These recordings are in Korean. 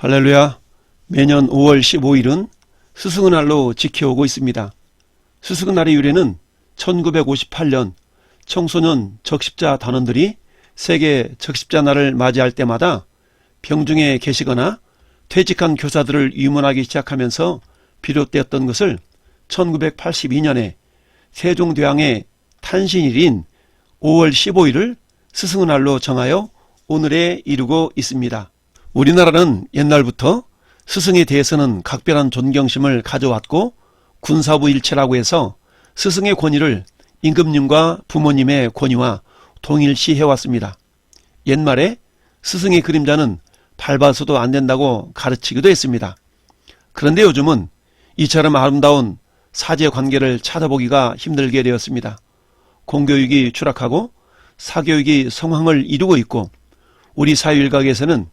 할렐루야. 매년 5월 15일은 스승의 날로 지켜오고 있습니다. 스승의 날의 유래는 1958년 청소년 적십자 단원들이 세계 적십자 날을 맞이할 때마다 병중에 계시거나 퇴직한 교사들을 유문하기 시작하면서 비롯되었던 것을 1982년에 세종대왕의 탄신일인 5월 15일을 스승의 날로 정하여 오늘에 이르고 있습니다. 우리나라는 옛날부터 스승에 대해서는 각별한 존경심을 가져왔고 군사부 일체라고 해서 스승의 권위를 임금님과 부모님의 권위와 동일시 해왔습니다. 옛말에 스승의 그림자는 밟아서도 안 된다고 가르치기도 했습니다. 그런데 요즘은 이처럼 아름다운 사제 관계를 찾아보기가 힘들게 되었습니다. 공교육이 추락하고 사교육이 성황을 이루고 있고 우리 사회 일각에서는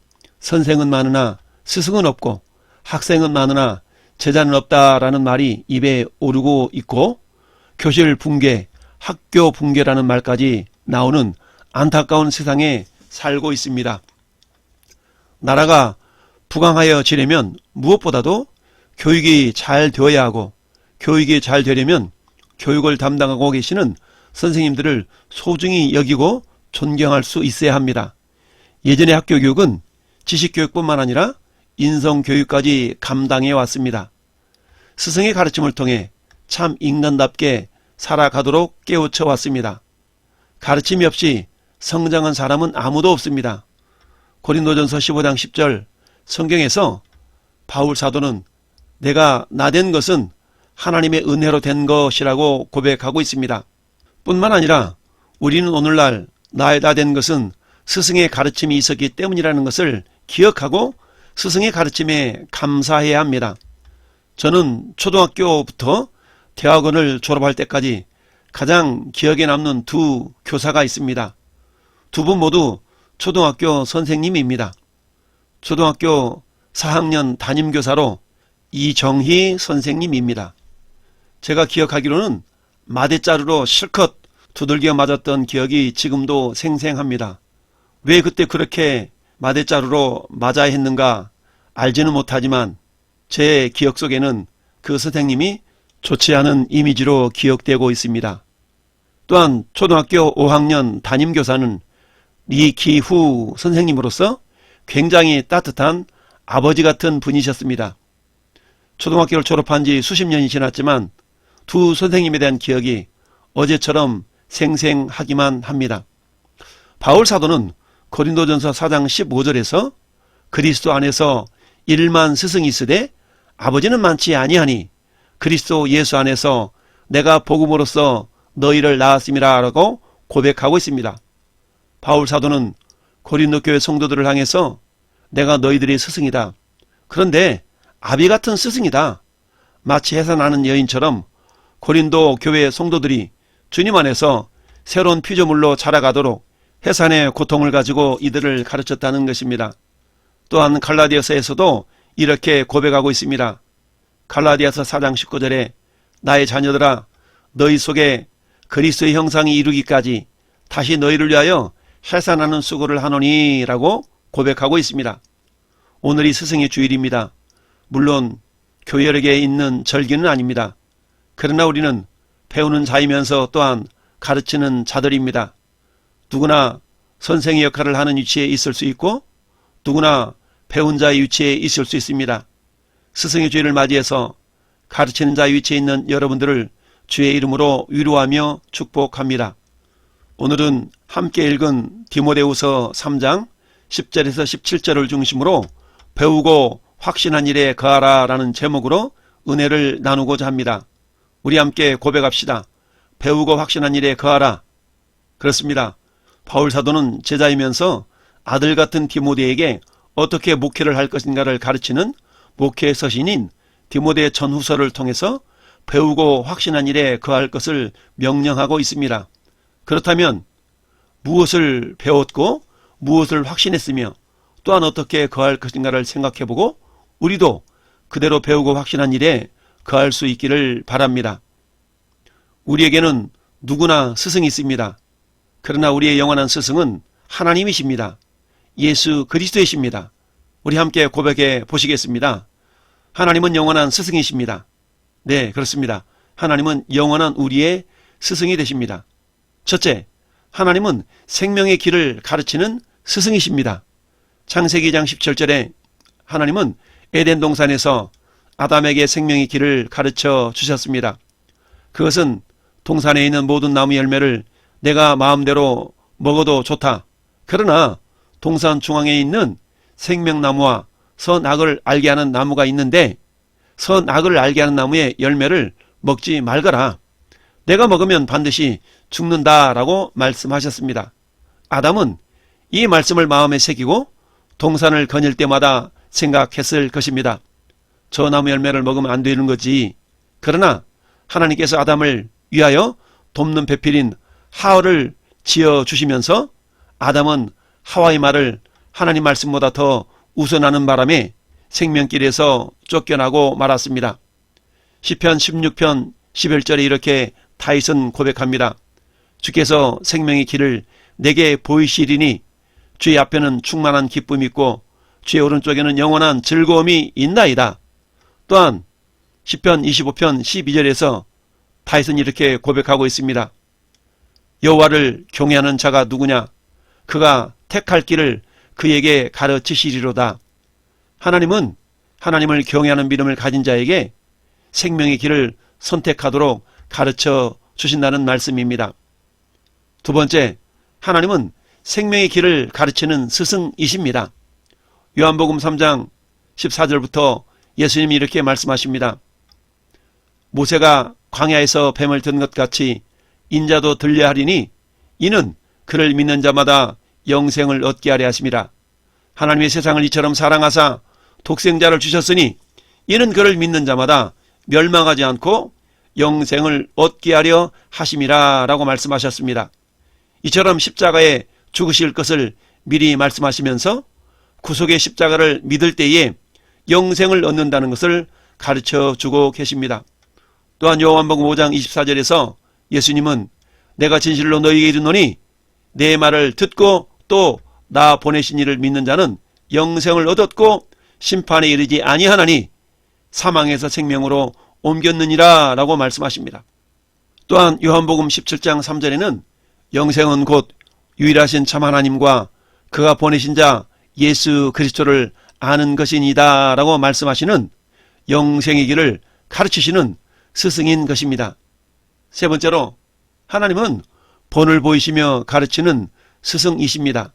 선생은 많으나 스승은 없고 학생은 많으나 제자는 없다라는 말이 입에 오르고 있고 교실 붕괴, 학교 붕괴라는 말까지 나오는 안타까운 세상에 살고 있습니다. 나라가 부강하여 지려면 무엇보다도 교육이 잘 되어야 하고 교육이 잘 되려면 교육을 담당하고 계시는 선생님들을 소중히 여기고 존경할 수 있어야 합니다. 예전의 학교 교육은 지식교육뿐만 아니라 인성교육까지 감당해 왔습니다. 스승의 가르침을 통해 참 인간답게 살아가도록 깨우쳐 왔습니다. 가르침이 없이 성장한 사람은 아무도 없습니다. 고린도전서 15장 10절 성경에서 바울 사도는 내가 나 된 것은 하나님의 은혜로 된 것이라고 고백하고 있습니다. 뿐만 아니라 우리는 오늘날 나의 나된 것은 스승의 가르침이 있었기 때문이라는 것을 기억하고 스승의 가르침에 감사해야 합니다. 저는 초등학교부터 대학원을 졸업할 때까지 가장 기억에 남는 두 교사가 있습니다. 두 분 모두 초등학교 선생님입니다. 초등학교 4학년 담임교사로 이정희 선생님입니다. 제가 기억하기로는 마대자루로 실컷 두들겨 맞았던 기억이 지금도 생생합니다. 왜 그때 그렇게 마대자루로 맞아야 했는가 알지는 못하지만 제 기억 속에는 그 선생님이 좋지 않은 이미지로 기억되고 있습니다. 또한 초등학교 5학년 담임교사는 리기후 선생님으로서 굉장히 따뜻한 아버지 같은 분이셨습니다. 초등학교를 졸업한 지 수십 년이 지났지만 두 선생님에 대한 기억이 어제처럼 생생하기만 합니다. 바울 사도는 고린도전서 4장 15절에서 그리스도 안에서 일만 스승이 있으되 아버지는 많지 아니하니 그리스도 예수 안에서 내가 복음으로써 너희를 낳았음이라라고 고백하고 있습니다. 바울 사도는 고린도 교회 성도들을 향해서 내가 너희들의 스승이다. 그런데 아비 같은 스승이다. 마치 해산하는 여인처럼 고린도 교회 성도들이 주님 안에서 새로운 피조물로 자라가도록 해산의 고통을 가지고 이들을 가르쳤다는 것입니다. 또한 갈라디아서에서도 이렇게 고백하고 있습니다. 갈라디아서 4장 19절에 나의 자녀들아 너희 속에 그리스도의 형상이 이루기까지 다시 너희를 위하여 해산하는 수고를 하노니 라고 고백하고 있습니다. 오늘이 스승의 주일입니다. 물론 교열에게 있는 절기는 아닙니다. 그러나 우리는 배우는 자이면서 또한 가르치는 자들입니다. 누구나 선생의 역할을 하는 위치에 있을 수 있고 누구나 배운 자의 위치에 있을 수 있습니다. 스승의 주일을 맞이해서 가르치는 자의 위치에 있는 여러분들을 주의 이름으로 위로하며 축복합니다. 오늘은 함께 읽은 디모데우서 3장 10절에서 17절을 중심으로 배우고 확신한 일에 거하라 라는 제목으로 은혜를 나누고자 합니다. 우리 함께 고백합시다. 배우고 확신한 일에 거하라. 그렇습니다. 바울 사도는 제자이면서 아들 같은 디모데에게 어떻게 목회를 할 것인가를 가르치는 목회 서신인 디모데 전후서를 통해서 배우고 확신한 일에 거할 것을 명령하고 있습니다. 그렇다면 무엇을 배웠고 무엇을 확신했으며 또한 어떻게 거할 것인가를 생각해보고 우리도 그대로 배우고 확신한 일에 거할 수 있기를 바랍니다. 우리에게는 누구나 스승이 있습니다. 그러나 우리의 영원한 스승은 하나님이십니다. 예수 그리스도이십니다. 우리 함께 고백해 보시겠습니다. 하나님은 영원한 스승이십니다. 네, 그렇습니다. 하나님은 영원한 우리의 스승이 되십니다. 첫째, 하나님은 생명의 길을 가르치는 스승이십니다. 창세기 2장 17절에 하나님은 에덴 동산에서 아담에게 생명의 길을 가르쳐 주셨습니다. 그것은 동산에 있는 모든 나무 열매를 내가 마음대로 먹어도 좋다. 그러나 동산 중앙에 있는 생명나무와 선악을 알게 하는 나무가 있는데 선악을 알게 하는 나무의 열매를 먹지 말거라. 내가 먹으면 반드시 죽는다라고 말씀하셨습니다. 아담은 이 말씀을 마음에 새기고 동산을 거닐 때마다 생각했을 것입니다. 저 나무 열매를 먹으면 안 되는 거지. 그러나 하나님께서 아담을 위하여 돕는 배필인 하와를 지어 주시면서 아담은 하와의 말을 하나님 말씀보다 더 우선하는 바람에 생명길에서 쫓겨나고 말았습니다. 시편 16편 11절에 이렇게 다윗은 고백합니다. 주께서 생명의 길을 내게 보이시리니 주의 앞에는 충만한 기쁨이 있고 주의 오른쪽에는 영원한 즐거움이 있나이다. 또한 시편 25편 12절에서 다윗은 이렇게 고백하고 있습니다. 여호와를 경외하는 자가 누구냐? 그가 택할 길을 그에게 가르치시리로다. 하나님은 하나님을 경외하는 믿음을 가진 자에게 생명의 길을 선택하도록 가르쳐 주신다는 말씀입니다. 두 번째, 하나님은 생명의 길을 가르치는 스승이십니다. 요한복음 3장 14절부터 예수님이 이렇게 말씀하십니다. 모세가 광야에서 뱀을 든 것 같이 인자도 들려 하리니 이는 그를 믿는 자마다 영생을 얻게 하려 하심이라. 하나님의 세상을 이처럼 사랑하사 독생자를 주셨으니 이는 그를 믿는 자마다 멸망하지 않고 영생을 얻게 하려 하심이라 라고 말씀하셨습니다. 이처럼 십자가에 죽으실 것을 미리 말씀하시면서 구속의 십자가를 믿을 때에 영생을 얻는다는 것을 가르쳐 주고 계십니다. 또한 요한복음 5장 24절에서 예수님은 내가 진실로 너희에게 이르노니 내 말을 듣고 또 나 보내신 이를 믿는 자는 영생을 얻었고 심판에 이르지 아니하나니 사망에서 생명으로 옮겼느니라 라고 말씀하십니다. 또한 요한복음 17장 3절에는 영생은 곧 유일하신 참 하나님과 그가 보내신 자 예수 그리스도를 아는 것이니다 라고 말씀하시는 영생의 길을 가르치시는 스승인 것입니다. 세 번째로 하나님은 본을 보이시며 가르치는 스승이십니다.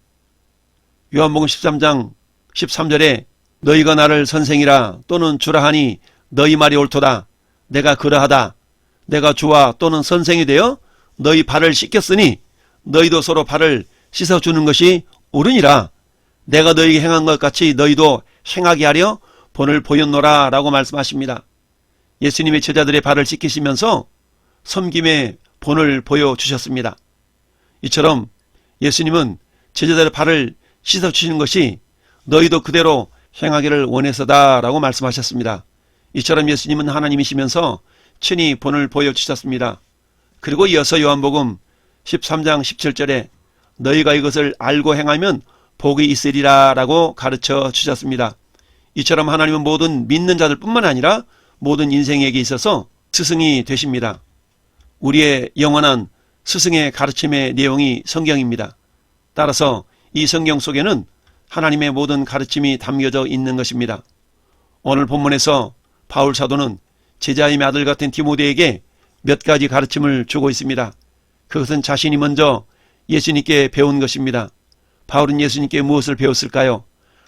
요한복음 13장 13절에 너희가 나를 선생이라 또는 주라 하니 너희 말이 옳도다. 내가 그러하다. 내가 주와 또는 선생이 되어 너희 발을 씻겼으니 너희도 서로 발을 씻어주는 것이 옳으니라. 내가 너희에게 행한 것 같이 너희도 행하게 하려 본을 보였노라 라고 말씀하십니다. 예수님의 제자들의 발을 씻기시면서 섬김의 본을 보여주셨습니다. 이처럼 예수님은 제자들의 발을 씻어주시는 것이 너희도 그대로 행하기를 원해서다 라고 말씀하셨습니다. 이처럼 예수님은 하나님이시면서 친히 본을 보여주셨습니다. 그리고 이어서 요한복음 13장 17절에 너희가 이것을 알고 행하면 복이 있으리라 라고 가르쳐 주셨습니다. 이처럼 하나님은 모든 믿는 자들 뿐만 아니라 모든 인생에게 있어서 스승이 되십니다. 우리의 영원한 스승의 가르침의 내용이 성경입니다. 따라서 이 성경 속에는 하나님의 모든 가르침이 담겨져 있는 것입니다. 오늘 본문에서 바울 사도는 제자임의 아들 같은 디모데에게 몇 가지 가르침을 주고 있습니다. 그것은 자신이 먼저 예수님께 배운 것입니다. 바울은 예수님께 무엇을 배웠을까요?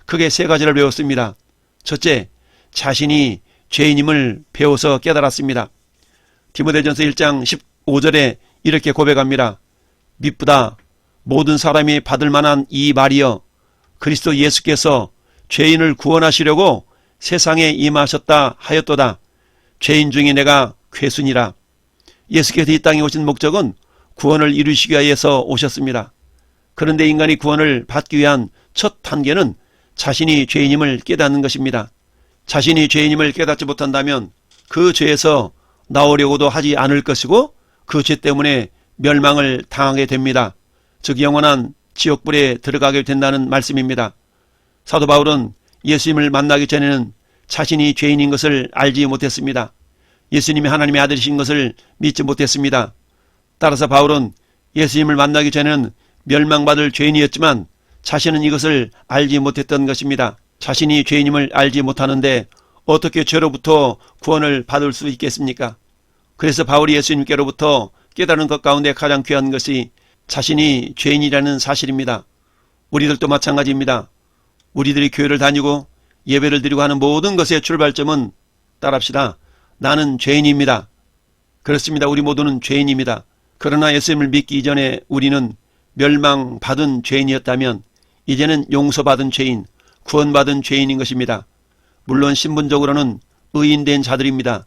크게 세 가지를 배웠습니다. 첫째, 자신이 죄인임을 배워서 깨달았습니다. 디모데전서 1장 15절에 이렇게 고백합니다. 미쁘다. 모든 사람이 받을 만한 이 말이여. 그리스도 예수께서 죄인을 구원하시려고 세상에 임하셨다 하였도다. 죄인 중에 내가 괴순이라. 예수께서 이 땅에 오신 목적은 구원을 이루시기 위해서 오셨습니다. 그런데 인간이 구원을 받기 위한 첫 단계는 자신이 죄인임을 깨닫는 것입니다. 자신이 죄인임을 깨닫지 못한다면 그 죄에서 나오려고도 하지 않을 것이고 그 죄 때문에 멸망을 당하게 됩니다. 즉 영원한 지옥불에 들어가게 된다는 말씀입니다. 사도 바울은 예수님을 만나기 전에는 자신이 죄인인 것을 알지 못했습니다. 예수님이 하나님의 아들이신 것을 믿지 못했습니다. 따라서 바울은 예수님을 만나기 전에는 멸망받을 죄인이었지만 자신은 이것을 알지 못했던 것입니다. 자신이 죄인임을 알지 못하는데 어떻게 죄로부터 구원을 받을 수 있겠습니까? 그래서 바울이 예수님께로부터 깨달은 것 가운데 가장 귀한 것이 자신이 죄인이라는 사실입니다. 우리들도 마찬가지입니다. 우리들이 교회를 다니고 예배를 드리고 하는 모든 것의 출발점은 따랍시다. 나는 죄인입니다. 그렇습니다. 우리 모두는 죄인입니다. 그러나 예수님을 믿기 이전에 우리는 멸망받은 죄인이었다면 이제는 용서받은 죄인, 구원받은 죄인인 것입니다. 물론 신분적으로는 의인된 자들입니다.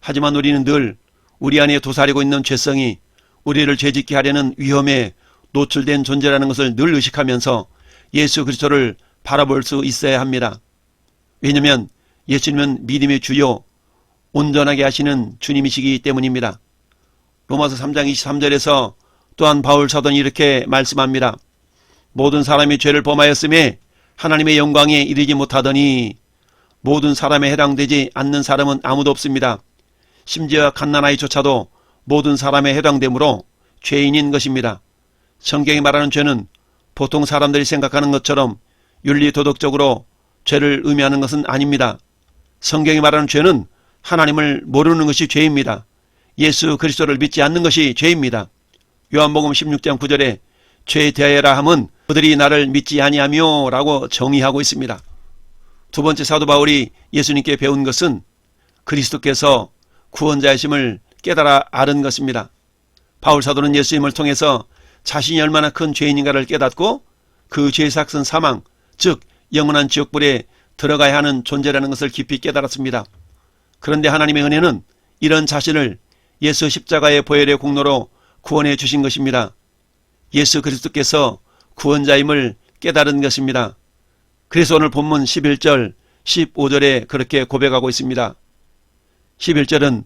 하지만 우리는 늘 우리 안에 도사리고 있는 죄성이 우리를 죄짓게 하려는 위험에 노출된 존재라는 것을 늘 의식하면서 예수 그리스도를 바라볼 수 있어야 합니다. 왜냐하면 예수님은 믿음의 주요 온전하게 하시는 주님이시기 때문입니다. 로마서 3장 23절에서 또한 바울 사도는 이렇게 말씀합니다. 모든 사람이 죄를 범하였음에 하나님의 영광에 이르지 못하더니 모든 사람에 해당되지 않는 사람은 아무도 없습니다. 심지어 갓난아이조차도 모든 사람에 해당되므로 죄인인 것입니다. 성경이 말하는 죄는 보통 사람들이 생각하는 것처럼 윤리 도덕적으로 죄를 의미하는 것은 아닙니다. 성경이 말하는 죄는 하나님을 모르는 것이 죄입니다. 예수 그리스도를 믿지 않는 것이 죄입니다. 요한복음 16장 9절에 죄에 대하여라 함은 그들이 나를 믿지 아니하며 라고 정의하고 있습니다. 두 번째 사도 바울이 예수님께 배운 것은 그리스도께서 구원자이심을 깨달아 아는 것입니다. 바울 사도는 예수님을 통해서 자신이 얼마나 큰 죄인인가를 깨닫고 그 죄의 삭은 사망, 즉 영원한 지옥불에 들어가야 하는 존재라는 것을 깊이 깨달았습니다. 그런데 하나님의 은혜는 이런 자신을 예수 십자가의 보혈의 공로로 구원해 주신 것입니다. 예수 그리스도께서 구원자임을 깨달은 것입니다. 그래서 오늘 본문 11절, 15절에 그렇게 고백하고 있습니다. 11절은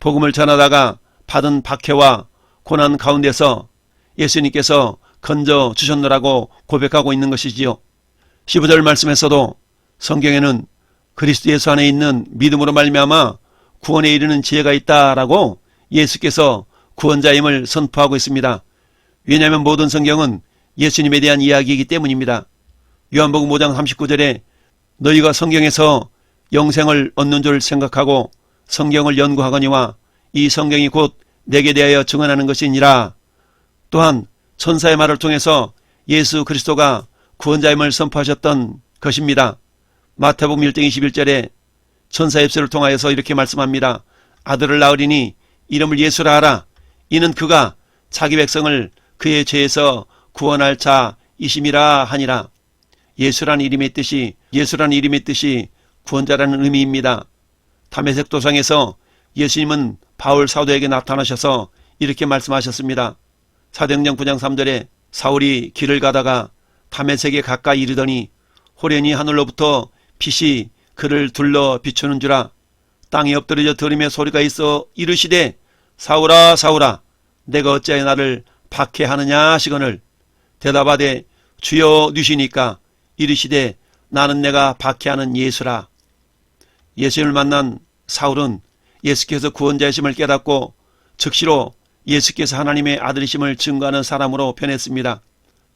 복음을 전하다가 받은 박해와 고난 가운데서 예수님께서 건져 주셨노라고 고백하고 있는 것이지요. 15절 말씀에서도 성경에는 그리스도 예수 안에 있는 믿음으로 말미암아 구원에 이르는 지혜가 있다라고 예수께서 구원자임을 선포하고 있습니다. 왜냐하면 모든 성경은 예수님에 대한 이야기이기 때문입니다. 요한복음 5장 39절에 너희가 성경에서 영생을 얻는 줄 생각하고 성경을 연구하거니와 이 성경이 곧 내게 대하여 증언하는 것이니라. 또한 천사의 말을 통해서 예수 그리스도가 구원자임을 선포하셨던 것입니다. 마태복음 1장 21절에 천사 입술을 통하여서 이렇게 말씀합니다. 아들을 낳으리니 이름을 예수라 하라. 이는 그가 자기 백성을 그의 죄에서 구원할 자이심이라 하니라. 예수란 이름의 뜻이 예수란 이름의 뜻이 구원자라는 의미입니다. 담에색 도상에서 예수님은 바울 사도에게 나타나셔서 이렇게 말씀하셨습니다. 사도행전 9장 3절에 사울이 길을 가다가 담에색에 가까이 이르더니 호련히 하늘로부터 빛이 그를 둘러 비추는 줄아 땅에 엎드려져 들으며 소리가 있어 이르시되 사울아 사울아 내가 어찌하여 나를 박해하느냐 하시거늘 대답하되 주여 누시니까 이르시되 나는 내가 박해하는 예수라 예수님을 만난 사울은 예수께서 구원자이심을 깨닫고 즉시로 예수께서 하나님의 아들이심을 증거하는 사람으로 변했습니다.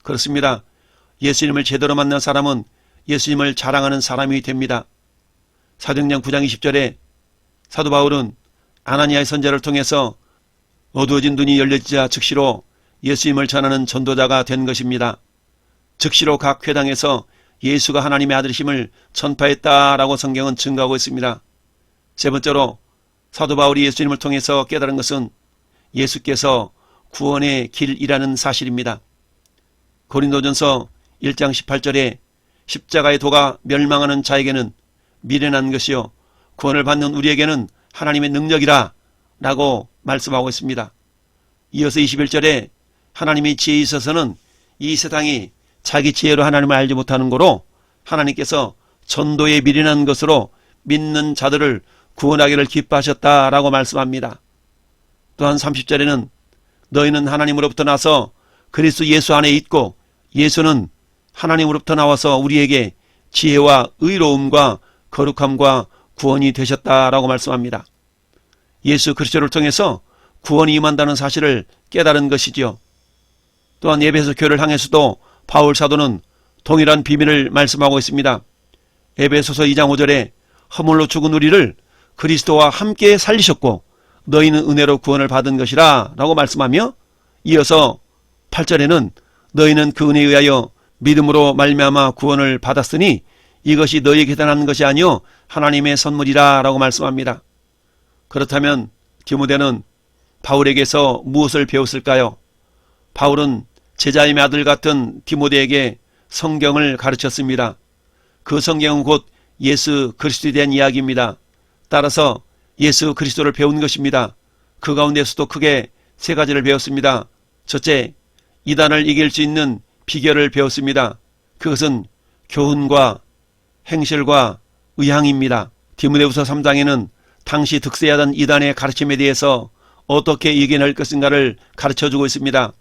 그렇습니다. 예수님을 제대로 만난 사람은 예수님을 자랑하는 사람이 됩니다. 사도행전 9장 20절에 사도 바울은 아나니아의 선자를 통해서 어두워진 눈이 열려지자 즉시로 예수님을 전하는 전도자가 된 것입니다. 즉시로 각 회당에서 예수가 하나님의 아들이심을 전파했다라고 성경은 증거하고 있습니다. 세 번째로 사도 바울이 예수님을 통해서 깨달은 것은 예수께서 구원의 길이라는 사실입니다. 고린도전서 1장 18절에 십자가의 도가 멸망하는 자에게는 미련한 것이요 구원을 받는 우리에게는 하나님의 능력이라 라고 말씀하고 있습니다. 이어서 21절에 하나님의 지혜에 있어서는 이 세상이 자기 지혜로 하나님을 알지 못하는 거로 하나님께서 전도에 미련한 것으로 믿는 자들을 구원하기를 기뻐하셨다라고 말씀합니다. 또한 30절에는 너희는 하나님으로부터 나서 그리스도 예수 안에 있고 예수는 하나님으로부터 나와서 우리에게 지혜와 의로움과 거룩함과 구원이 되셨다라고 말씀합니다. 예수 그리스도를 통해서 구원이 임한다는 사실을 깨달은 것이지요. 또한 에베소 교회를 향해서도 바울 사도는 동일한 비밀을 말씀하고 있습니다. 에베소서 2장 5절에 허물로 죽은 우리를 그리스도와 함께 살리셨고 너희는 은혜로 구원을 받은 것이라 라고 말씀하며 이어서 8절에는 너희는 그 은혜에 의하여 믿음으로 말미암아 구원을 받았으니 이것이 너희에게 대단한 것이 아니요 하나님의 선물이라 라고 말씀합니다. 그렇다면 디모데는 바울에게서 무엇을 배웠을까요? 바울은 제자임의 아들 같은 디모데에게 성경을 가르쳤습니다. 그 성경은 곧 예수 그리스도에 대한 이야기입니다. 따라서 예수 그리스도를 배운 것입니다. 그 가운데서도 크게 세 가지를 배웠습니다. 첫째, 이단을 이길 수 있는 비결을 배웠습니다. 그것은 교훈과 행실과 의향입니다. 디모데후서 3장에는 당시 득세하던 이단의 가르침에 대해서 어떻게 이겨낼 것인가를 가르쳐주고 있습니다.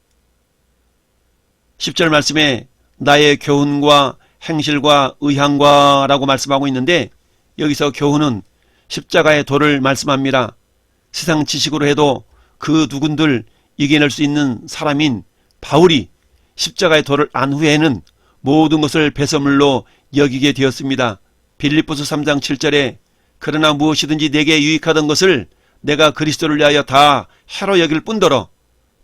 10절 말씀에 나의 교훈과 행실과 의향과 라고 말씀하고 있는데 여기서 교훈은 십자가의 도를 말씀합니다. 세상 지식으로 해도 그 누군들 이겨낼 수 있는 사람인 바울이 십자가의 도를 안 후에는 모든 것을 배설물로 여기게 되었습니다. 빌립보서 3장 7절에 그러나 무엇이든지 내게 유익하던 것을 내가 그리스도를 위하여 다 해로 여길 뿐더러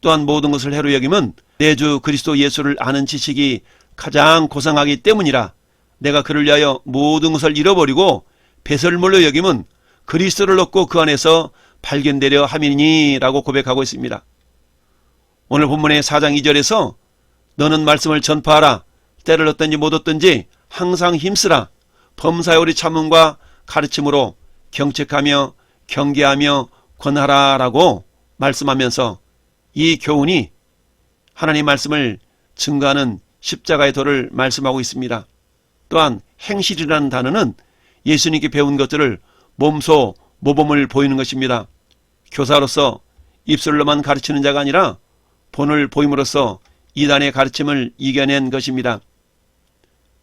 또한 모든 것을 해로 여김은 내 주 그리스도 예수를 아는 지식이 가장 고상하기 때문이라 내가 그를 위하여 모든 것을 잃어버리고 배설물로 여김은 그리스도를 얻고 그 안에서 발견되려 함이니라고 고백하고 있습니다. 오늘 본문의 4장 2절에서 너는 말씀을 전파하라 때를 얻든지 못 얻든지 항상 힘쓰라 범사의 우리 참음과 가르침으로 경책하며 경계하며 권하라라고 말씀하면서 이 교훈이 하나님 말씀을 증거하는 십자가의 도를 말씀하고 있습니다. 또한 행실이라는 단어는 예수님께 배운 것들을 몸소 모범을 보이는 것입니다. 교사로서 입술로만 가르치는 자가 아니라 본을 보임으로써 이단의 가르침을 이겨낸 것입니다.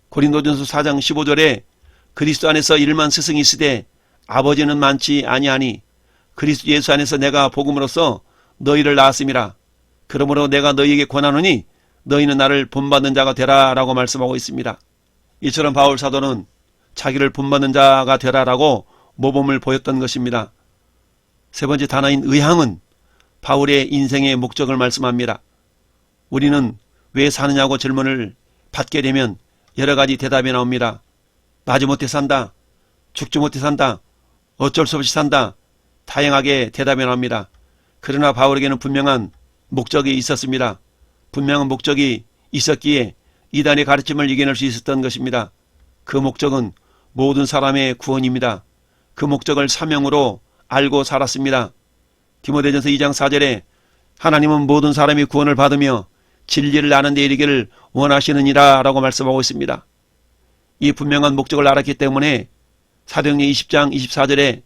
고린도전서 4장 15절에 그리스도 안에서 일만 스승이 있으되 아버지는 많지 아니하니 그리스도 예수 안에서 내가 복음으로써 너희를 낳았음이라. 그러므로 내가 너희에게 권하노니 너희는 나를 본받는 자가 되라 라고 말씀하고 있습니다. 이처럼 바울 사도는 자기를 본받는 자가 되라라고 모범을 보였던 것입니다. 세 번째 단어인 의향은 바울의 인생의 목적을 말씀합니다. 우리는 왜 사느냐고 질문을 받게 되면 여러 가지 대답이 나옵니다. 마지못해 산다. 죽지 못해 산다. 어쩔 수 없이 산다. 다양하게 대답이 나옵니다. 그러나 바울에게는 분명한 목적이 있었습니다. 분명한 목적이 있었기에 이단의 가르침을 이겨낼 수 있었던 것입니다. 그 목적은 모든 사람의 구원입니다. 그 목적을 사명으로 알고 살았습니다. 디모데전서 2장 4절에 하나님은 모든 사람이 구원을 받으며 진리를 아는 데 이르기를 원하시느니라 라고 말씀하고 있습니다. 이 분명한 목적을 알았기 때문에 사도행전 20장 24절에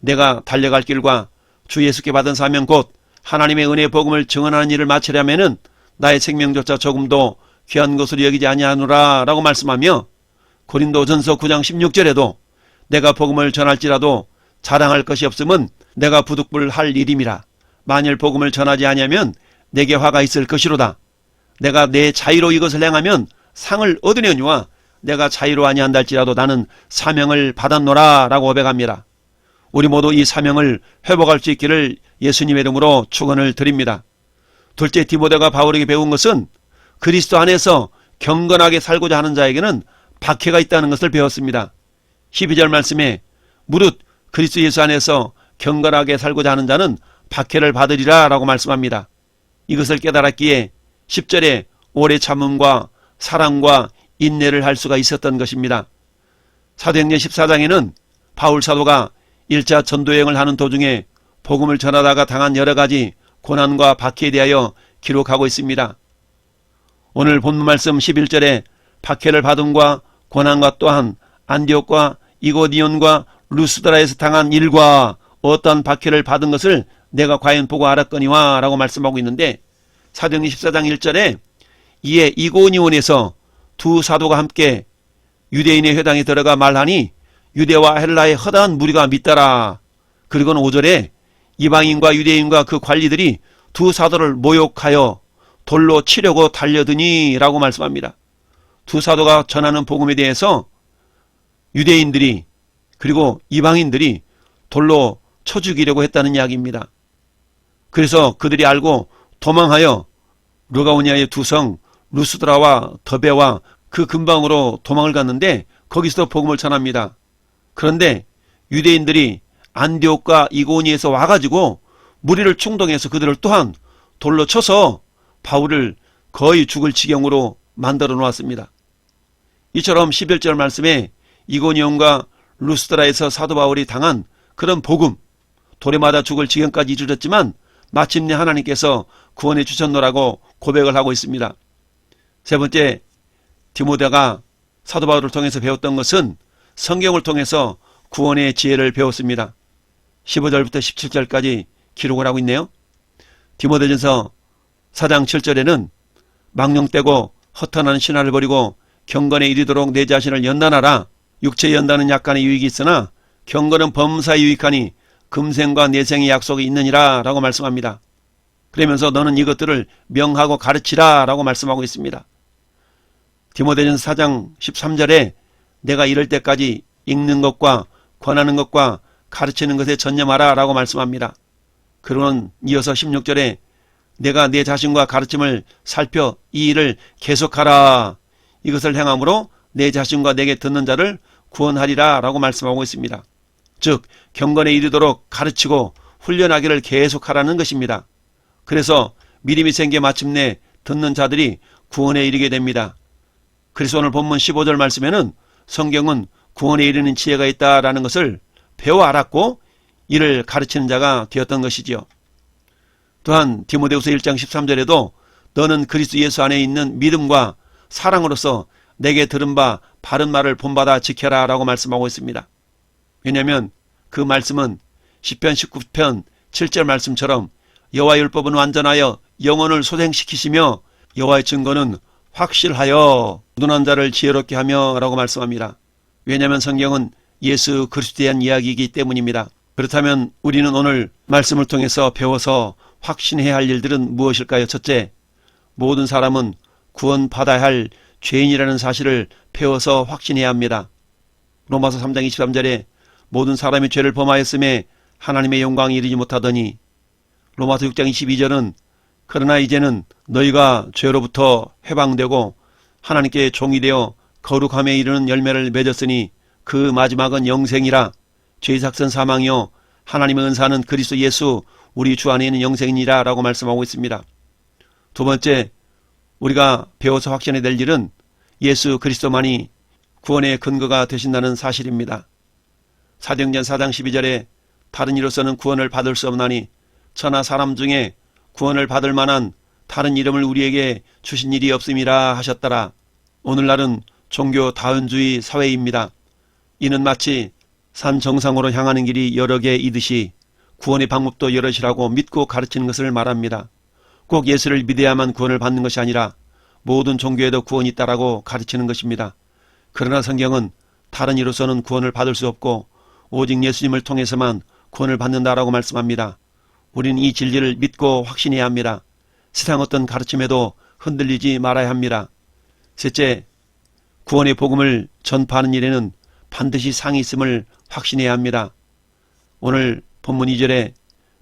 내가 달려갈 길과 주 예수께 받은 사명 곧 하나님의 은혜의 복음을 증언하는 일을 마치려면은 나의 생명조차 조금도 귀한 것으로 여기지 아니하노라 라고 말씀하며 고린도전서 9장 16절에도 내가 복음을 전할지라도 자랑할 것이 없음은 내가 부득불 할 일임이라 만일 복음을 전하지 아니하면 내게 화가 있을 것이로다 내가 내 자유로 이것을 행하면 상을 얻으려니와 내가 자유로 아니한다 할지라도 나는 사명을 받았노라 라고 고백합니다. 우리 모두 이 사명을 회복할 수 있기를 예수님의 이름으로 축원을 드립니다. 둘째 디모데가 바울에게 배운 것은 그리스도 안에서 경건하게 살고자 하는 자에게는 박해가 있다는 것을 배웠습니다. 12절 말씀에 무릇 그리스도 예수 안에서 경건하게 살고자 하는 자는 박해를 받으리라 라고 말씀합니다. 이것을 깨달았기에 10절에 오래 참음과 사랑과 인내를 할 수가 있었던 것입니다. 사도행전 14장에는 바울 사도가 1차 전도여행을 하는 도중에 복음을 전하다가 당한 여러 가지 고난과 박해에 대하여 기록하고 있습니다. 오늘 본문 말씀 11절에 박해를 받음과 고난과 또한 안디옥과 이고디온과 루스드라에서 당한 일과 어떠한 박해를 받은 것을 내가 과연 보고 알았거니와 라고 말씀하고 있는데 사도행전 14장 1절에 이에 이고니온에서 두 사도가 함께 유대인의 회당에 들어가 말하니 유대와 헬라의 허다한 무리가 믿더라. 그리고는 5절에 이방인과 유대인과 그 관리들이 두 사도를 모욕하여 돌로 치려고 달려드니 라고 말씀합니다. 두 사도가 전하는 복음에 대해서 유대인들이 그리고 이방인들이 돌로 쳐 죽이려고 했다는 이야기입니다. 그래서 그들이 알고 도망하여 루가오니아의 두 성 루스드라와 더베와 그 근방으로 도망을 갔는데 거기서 복음을 전합니다. 그런데 유대인들이 안디옥과 이고니에서 와가지고 무리를 충동해서 그들을 또한 돌로 쳐서 바울을 거의 죽을 지경으로 만들어 놓았습니다. 이처럼 11절 말씀에 이고니온과 루스드라에서 사도 바울이 당한 그런 복음, 돌에마다 죽을 지경까지 이르렀지만 마침내 하나님께서 구원해 주셨노라고 고백을 하고 있습니다. 세 번째, 디모데가 사도 바울을 통해서 배웠던 것은 성경을 통해서 구원의 지혜를 배웠습니다. 15절부터 17절까지 기록을 하고 있네요. 디모데전서 4장 7절에는 망령되고 허탄한 신화를 버리고 경건에 이르도록 내 자신을 연단하라. 육체 연단은 약간의 유익이 있으나 경건은 범사에 유익하니 금생과 내생의 약속이 있느니라 라고 말씀합니다. 그러면서 너는 이것들을 명하고 가르치라 라고 말씀하고 있습니다. 디모데전 4장 13절에 내가 이럴 때까지 읽는 것과 권하는 것과 가르치는 것에 전념하라 라고 말씀합니다. 그러는 이어서 16절에 내가 내 자신과 가르침을 살펴 이 일을 계속하라. 이것을 행함으로 내 자신과 내게 듣는 자를 구원하리라 라고 말씀하고 있습니다. 즉 경건에 이르도록 가르치고 훈련하기를 계속하라는 것입니다. 그래서 믿음이 생겨 마침내 듣는 자들이 구원에 이르게 됩니다. 그래서 오늘 본문 15절 말씀에는 성경은 구원에 이르는 지혜가 있다라는 것을 배워 알았고 이를 가르치는 자가 되었던 것이지요. 또한 디모데후서 1장 13절에도 너는 그리스도 예수 안에 있는 믿음과 사랑으로서 내게 들은 바 바른 말을 본받아 지켜라 라고 말씀하고 있습니다. 왜냐하면 그 말씀은 10편 19편 7절 말씀처럼 여호와 율법은 완전하여 영혼을 소생시키시며 여호와의 증거는 확실하여 눈한 자를 지혜롭게 하며 라고 말씀합니다. 왜냐하면 성경은 예수 그리스도에 대한 이야기이기 때문입니다. 그렇다면 우리는 오늘 말씀을 통해서 배워서 확신해야 할 일들은 무엇일까요? 첫째, 모든 사람은 구원받아야 할 죄인이라는 사실을 배워서 확신해야 합니다. 로마서 3장 23절에 모든 사람이 죄를 범하였음에 하나님의 영광이 이르지 못하더니 로마서 6장 22절은 그러나 이제는 너희가 죄로부터 해방되고 하나님께 종이 되어 거룩함에 이르는 열매를 맺었으니 그 마지막은 영생이라 죄의 삭선 사망이요 하나님의 은사는 그리스도 예수 우리 주 안에 있는 영생이니라 라고 말씀하고 있습니다. 두 번째 우리가 배워서 확신해야 될 일은 예수 그리스도만이 구원의 근거가 되신다는 사실입니다. 사도행전 4장 12절에 다른 이로서는 구원을 받을 수 없나니 천하 사람 중에 구원을 받을 만한 다른 이름을 우리에게 주신 일이 없음이라 하셨더라. 오늘날은 종교 다원주의 사회입니다. 이는 마치 산 정상으로 향하는 길이 여러 개이듯이 구원의 방법도 여럿이라고 믿고 가르치는 것을 말합니다. 꼭 예수를 믿어야만 구원을 받는 것이 아니라 모든 종교에도 구원이 있다라고 가르치는 것입니다. 그러나 성경은 다른 이로서는 구원을 받을 수 없고 오직 예수님을 통해서만 구원을 받는다라고 말씀합니다. 우리는 이 진리를 믿고 확신해야 합니다. 세상 어떤 가르침에도 흔들리지 말아야 합니다. 셋째, 구원의 복음을 전파하는 일에는 반드시 상이 있음을 확신해야 합니다. 오늘 본문 2절에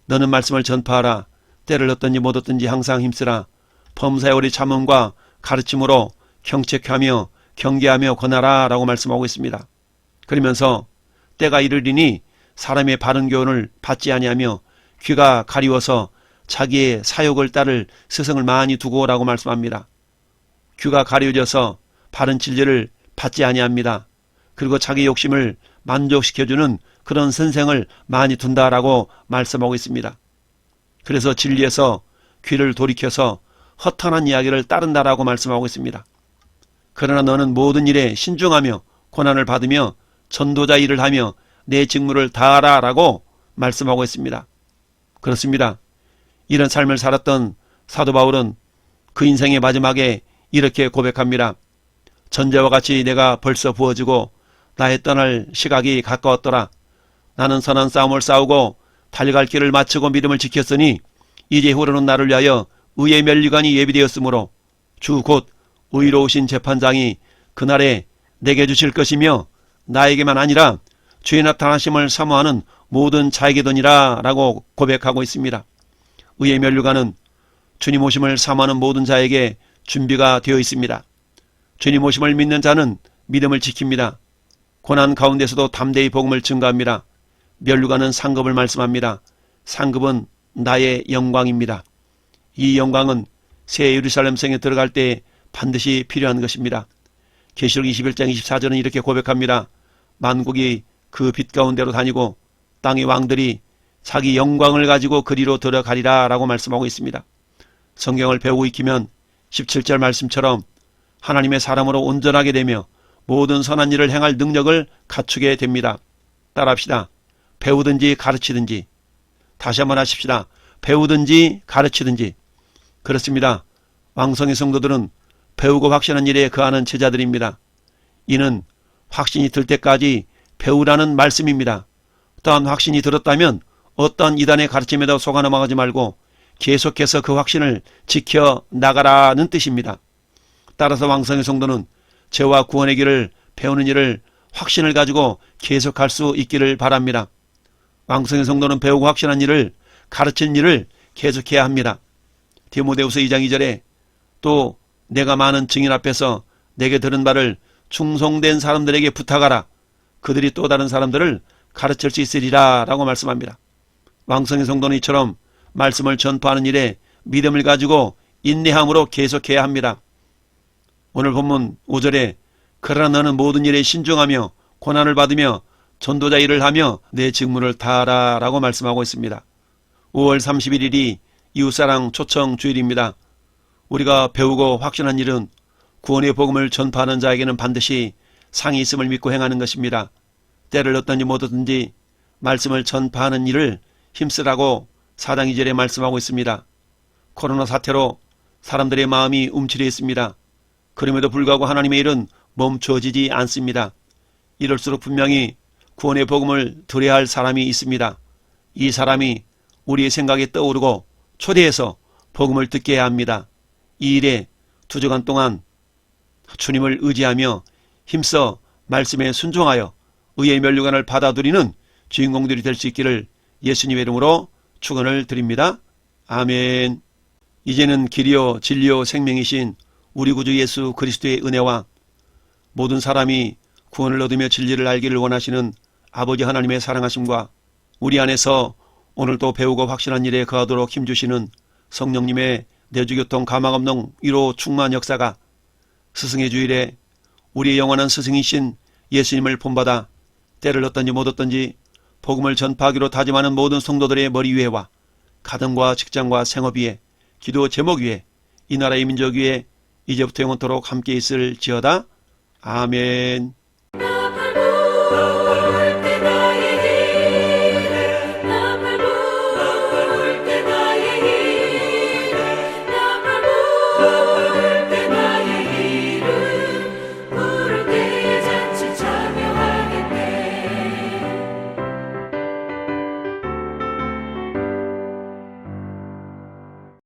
너는 말씀을 전파하라. 때를 얻든지 못 얻든지 항상 힘쓰라. 범사의 우리 참음과 가르침으로 경책하며 경계하며 권하라 라고 말씀하고 있습니다. 그러면서 때가 이르리니 사람의 바른 교훈을 받지 아니하며 귀가 가리워서 자기의 사욕을 따를 스승을 많이 두고 라고 말씀합니다. 귀가 가려져서 바른 진리를 받지 아니합니다. 그리고 자기 욕심을 만족시켜주는 그런 선생을 많이 둔다라고 말씀하고 있습니다. 그래서 진리에서 귀를 돌이켜서 허탄한 이야기를 따른다라고 말씀하고 있습니다. 그러나 너는 모든 일에 신중하며 고난을 받으며 전도자 일을 하며 내 직무를 다하라라고 말씀하고 있습니다. 그렇습니다. 이런 삶을 살았던 사도 바울은 그 인생의 마지막에 이렇게 고백합니다. 전제와 같이 내가 벌써 부어지고 나의 떠날 시각이 가까웠더라. 나는 선한 싸움을 싸우고 달려갈 길을 마치고 믿음을 지켰으니 이제 후로는 나를 위하여 의의 멸류관이 예비되었으므로 주 곧 의로우신 재판장이 그날에 내게 주실 것이며 나에게만 아니라 주의 나타나심을 사모하는 모든 자에게더니라 라고 고백하고 있습니다. 의의 멸류관은 주님 오심을 사모하는 모든 자에게 준비가 되어 있습니다. 주님 오심을 믿는 자는 믿음을 지킵니다. 고난 가운데서도 담대히 복음을 증가합니다. 멸류관은 상급을 말씀합니다. 상급은 나의 영광입니다. 이 영광은 새 예루살렘 성에 들어갈 때 반드시 필요한 것입니다. 계시록 21장 24절은 이렇게 고백합니다. 만국이 그 빛 가운데로 다니고 땅의 왕들이 자기 영광을 가지고 그리로 들어가리라 라고 말씀하고 있습니다. 성경을 배우고 익히면 17절 말씀처럼 하나님의 사람으로 온전하게 되며 모든 선한 일을 행할 능력을 갖추게 됩니다. 따라합시다. 배우든지 가르치든지 다시 한번 하십시다. 배우든지 가르치든지 그렇습니다. 왕성의 성도들은 배우고 확신한 일에 거하는 제자들입니다. 이는 확신이 들 때까지 배우라는 말씀입니다. 또한 확신이 들었다면 어떤 이단의 가르침에도 속아 넘어가지 말고 계속해서 그 확신을 지켜 나가라는 뜻입니다. 따라서 왕성의 성도는 죄와 구원의 길을 배우는 일을 확신을 가지고 계속할 수 있기를 바랍니다. 왕성의 성도는 배우고 확신한 일을 가르치는 일을 계속해야 합니다. 디모데후서 2장 2절에 또 내가 많은 증인 앞에서 내게 들은 바를 충성된 사람들에게 부탁하라. 그들이 또 다른 사람들을 가르칠 수 있으리라 라고 말씀합니다. 왕성의 성도는 이처럼 말씀을 전파하는 일에 믿음을 가지고 인내함으로 계속해야 합니다. 오늘 본문 5절에 그러나 너는 모든 일에 신중하며 고난을 받으며 전도자 일을 하며 내 직무를 다하라 라고 말씀하고 있습니다. 5월 31일이 이웃사랑 초청 주일입니다. 우리가 배우고 확신한 일은 구원의 복음을 전파하는 자에게는 반드시 상이 있음을 믿고 행하는 것입니다. 때를 못 얻든지 말씀을 전파하는 일을 힘쓰라고 사장 2절에 말씀하고 있습니다. 코로나 사태로 사람들의 마음이 움츠려 있습니다. 그럼에도 불구하고 하나님의 일은 멈춰지지 않습니다. 이럴수록 분명히 구원의 복음을 들어야 할 사람이 있습니다. 이 사람이 우리의 생각에 떠오르고 초대해서 복음을 듣게 해야 합니다. 이 일에 두 주간 동안 주님을 의지하며 힘써 말씀에 순종하여 의의 멸류관을 받아들이는 주인공들이 될 수 있기를 예수님의 이름으로 축원을 드립니다. 아멘. 이제는 길이요 진리요 생명이신 우리 구주 예수 그리스도의 은혜와 모든 사람이 구원을 얻으며 진리를 알기를 원하시는 아버지 하나님의 사랑하심과 우리 안에서 오늘도 배우고 확실한 일에 거하도록 힘주시는 성령님의 내주교통 가망없는 위로 충만 역사가 스승의 주일에 우리의 영원한 스승이신 예수님을 본받아 때를 얻든지 못 얻든지 복음을 전파하기로 다짐하는 모든 성도들의 머리 위에와 가정과 직장과 생업 위에 기도 제목 위에 이 나라의 민족 위에 이제부터 영원토록 함께 있을 지어다. 아멘.